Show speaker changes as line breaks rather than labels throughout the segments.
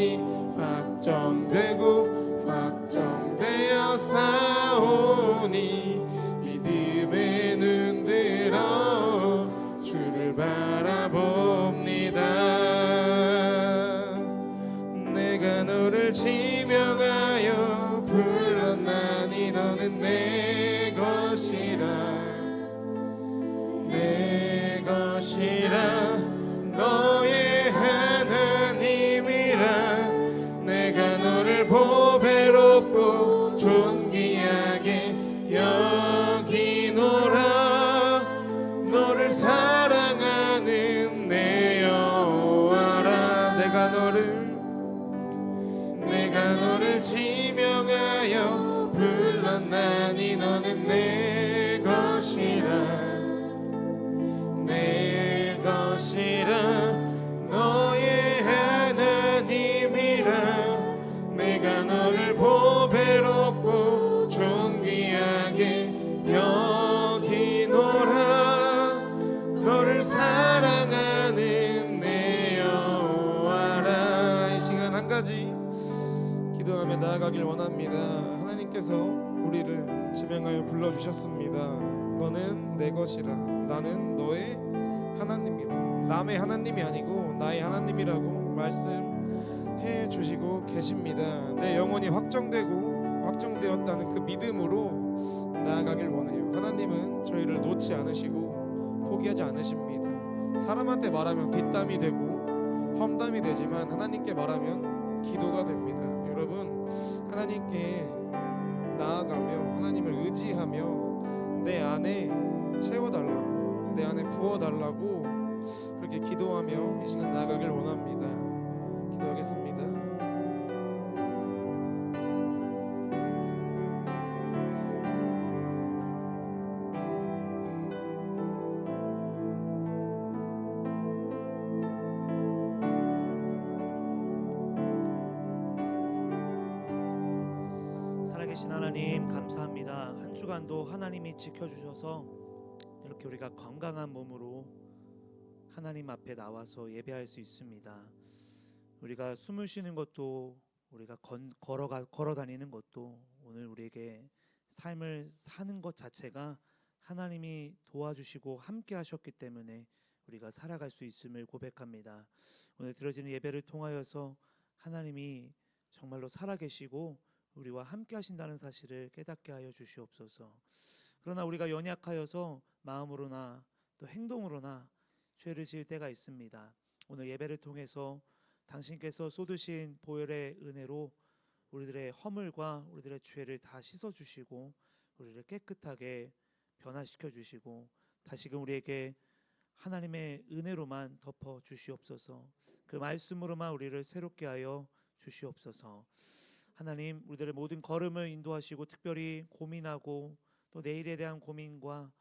me. 것이라 너의 하나님이라 내가 너를 보배롭고 존귀하게 여기노라. 너를 사랑하는 내 여호와라. 이 시간 한 가지 기도하며 나아가길 원합니다. 하나님께서 우리를 지명하여 불러주셨습니다. 너는 내 것이라. 나는 너의 하나님이라. 남의 하나님이 아니고 나의 하나님이라고 말씀해 주시고 계십니다. 내 영혼이 확정되고 확정되었다는 그 믿음으로 나아가길 원해요. 하나님은 저희를 놓지 않으시고 포기하지 않으십니다. 사람한테 말하면 뒷담이 되고 험담이 되지만 하나님께 말하면 기도가 됩니다. 여러분 하나님께 나아가며 하나님을 의지하며 내 안에 채워달라고 내 안에 부어달라고 그렇게 기도하며 이 시간 나아가길 원합니다 기도하겠습니다
하나님 감사합니다. 한 주간도 하나님이 지켜주셔서 이렇게 우리가 건강한 몸으로 하나님 앞에 나와서 예배할 수 있습니다. 우리가 숨을 쉬는 것도 우리가 건, 걸어가 걸어 다니는 것도 오늘 우리에게 삶을 사는 것 자체가 하나님이 도와주시고 함께 하셨기 때문에 우리가 살아갈 수 있음을 고백합니다. 오늘 드려지는 예배를 통하여서 하나님이 정말로 살아계시고 우리와 함께 하신다는 사실을 깨닫게 하여 주시옵소서. 그러나 우리가 연약하여서 마음으로나 또 행동으로나 죄를 지을 때가 있습니다. 오늘 예배를 통해서 당신께서 쏟으신 보혈의 은혜로 우리들의 허물과 우리들의 죄를 다 씻어 주시고 우리를 깨끗하게 변화시켜 주시고 다시금 우리에게 하나님의 은혜로만 덮어 주시옵소서. 그 말씀으로만 우리를 새롭게 하여 주시옵소서. 하나님 우리들의 모든 걸음을 인도하시고 특별히 고민하고 또 내일에 대한 고민과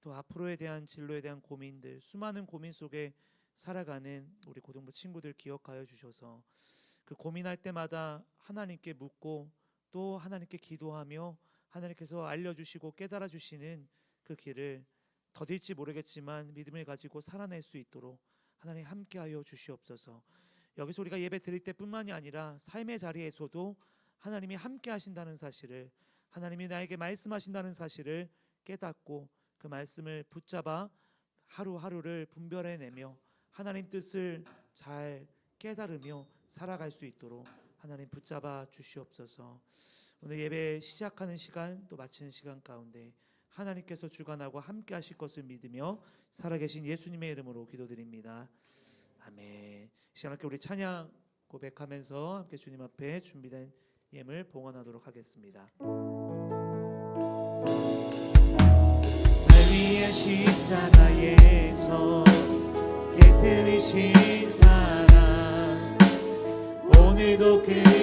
또 앞으로에 대한 진로에 대한 고민들 수많은 고민 속에 살아가는 우리 고등부 친구들 기억하여 주셔서 그 고민할 때마다 하나님께 묻고 또 하나님께 기도하며 하나님께서 알려주시고 깨달아 주시는 그 길을 더딜지 모르겠지만 믿음을 가지고 살아낼 수 있도록 하나님 함께하여 주시옵소서. 여기서 우리가 예배 드릴 때뿐만이 아니라 삶의 자리에서도 하나님이 함께 하신다는 사실을 하나님이 나에게 말씀하신다는 사실을 깨닫고 그 말씀을 붙잡아 하루하루를 분별해내며 하나님 뜻을 잘 깨달으며 살아갈 수 있도록 하나님 붙잡아 주시옵소서. 오늘 예배 시작하는 시간 또 마치는 시간 가운데 하나님께서 주관하고 함께 하실 것을 믿으며 살아계신 예수님의 이름으로 기도드립니다. 아멘. 이 시간 함께 우리 찬양 고백하면서 함께 주님 앞에 준비된 예물 봉헌하도록 하겠습니다. 날 위해 십자가에서 깨뜨리신 사랑. 오늘도 그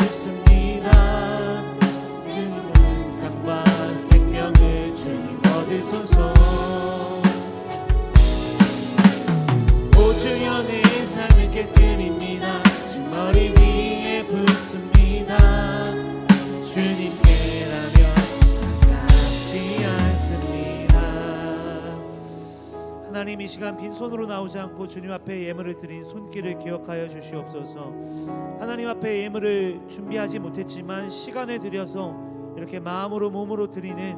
깨 이 시간 빈손으로 나오지 않고 주님 앞에 예물을 드린 손길을 기억하여 주시옵소서. 하나님 앞에 예물을 준비하지 못했지만 시간을 들여서 이렇게 마음으로 몸으로 드리는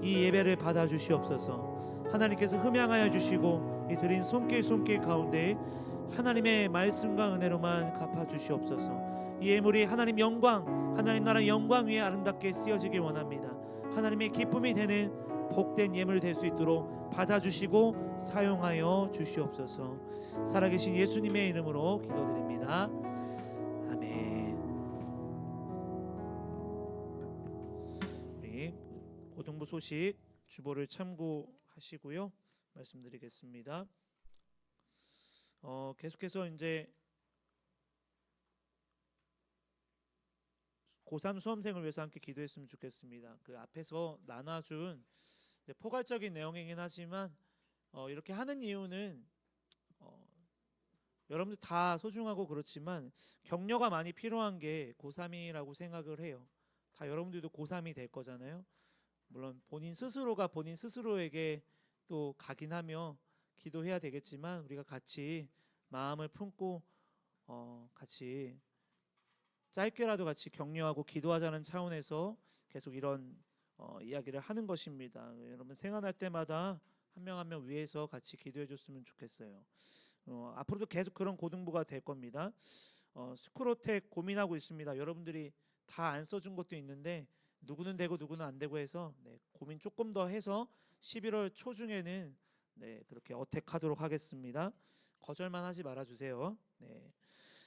이 예배를 받아 주시옵소서. 하나님께서 흠양하여 주시고 이 드린 손길 손길 가운데 하나님의 말씀과 은혜로만 갚아 주시옵소서. 이 예물이 하나님 영광, 하나님 나라 영광 위에 아름답게 쓰여지길 원합니다. 하나님의 기쁨이 되는 복된 예물 될 수 있도록 받아주시고 사용하여 주시옵소서. 살아계신 예수님의 이름으로 기도드립니다. 아멘. 우리 고등부 소식 주보를 참고하시고요. 말씀드리겠습니다. 어, 계속해서 이제 고3 수험생을 위해서 함께 기도했으면 좋겠습니다. 그 앞에서 나눠준 이제 포괄적인 내용이긴 하지만 어, 이렇게 하는 이유는 어, 여러분들 다 소중하고 그렇지만 격려가 많이 필요한 게 고3이라고 생각을 해요. 다 여러분들도 고3이 될 거잖아요. 물론 본인 스스로가 본인 스스로에게 또 각인하며 기도해야 되겠지만 우리가 같이 마음을 품고 어, 같이 짧게라도 같이 격려하고 기도하자는 차원에서 계속 이런 어, 이야기를 하는 것입니다. 여러분 생활할 때마다 한 명 한 명 위해서 같이 기도해 줬으면 좋겠어요. 어, 앞으로도 계속 그런 고등부가 될 겁니다. 어, 스크로텍 고민하고 있습니다. 여러분들이 다 안 써준 것도 있는데 누구는 되고 누구는 안 되고 해서 네, 고민 조금 더 해서 11월 초중에는 네, 그렇게 어택하도록 하겠습니다. 거절만 하지 말아 주세요. 네.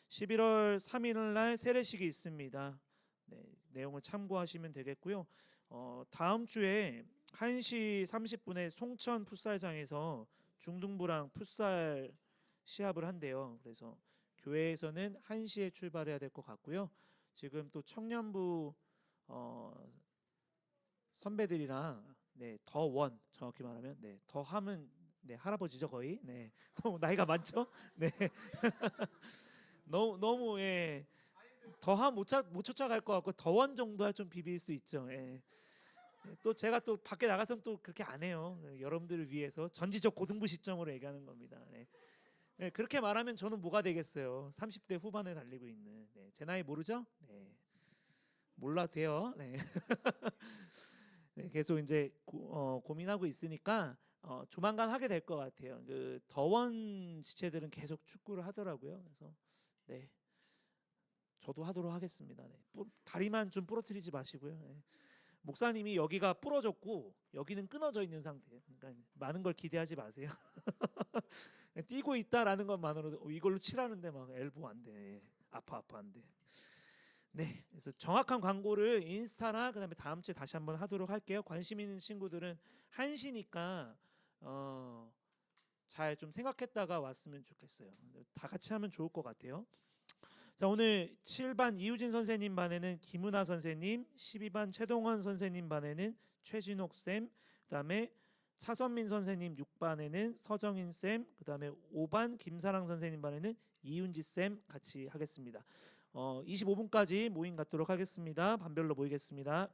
11월 3일 날 세례식이 있습니다. 네, 내용을 참고하시면 되겠고요. 어, 다음 주에 1시 30분에 송천 풋살장에서 중등부랑 풋살 시합을 한대요. 그래서 교회에서는 1시에 출발해야 될 것 같고요. 지금 또 청년부 어, 선배들이랑 네, 더원 정확히 말하면 네, 더 함은 네, 할아버지죠 거의. 네. 너무 나이가 많죠? 네. 너무 너무 예. 더함 못, 차, 못 쫓아갈 것 같고 더원 정도야 좀 비빌 수 있죠. 예. 예, 또 제가 또 밖에 나가서는 또 그렇게 안 해요. 예, 여러분들을 위해서 전지적 고등부 시점으로 얘기하는 겁니다. 네. 예, 그렇게 말하면 저는 뭐가 되겠어요? 30대 후반에 달리고 있는 네, 제 나이 모르죠? 네. 몰라 돼요. 네. 네, 계속 이제 고, 어, 고민하고 있으니까 어, 조만간 하게 될 것 같아요. 그 더원 지체들은 계속 축구를 하더라고요. 그래서 네. 저도 하도록 하겠습니다. 네. 뿌, 다리만 좀 부러뜨리지 마시고요. 네. 목사님이 여기가 부러졌고 여기는 끊어져 있는 상태예요. 그러니까 많은 걸 기대하지 마세요. 뛰고 있다라는 것만으로도 어, 이걸로 치라는데 막 엘보 안 돼. 아파 아파 안 돼. 네, 그래서 정확한 광고를 인스타나 그다음에 다음 주에 다시 한번 하도록 할게요. 관심 있는 친구들은 한시니까 어, 잘 좀 생각했다가 왔으면 좋겠어요. 다 같이 하면 좋을 것 같아요. 자 오늘 7반 이우진 선생님 반에는 김은아 선생님, 12반 최동원 선생님 반에는 최진옥 쌤, 그다음에 차선민 선생님 6반에는 서정인 쌤, 그다음에 5반 김사랑 선생님 반에는 이윤지 쌤 같이 하겠습니다. 어, 25분까지 모임 갖도록 하겠습니다. 반별로 모이겠습니다.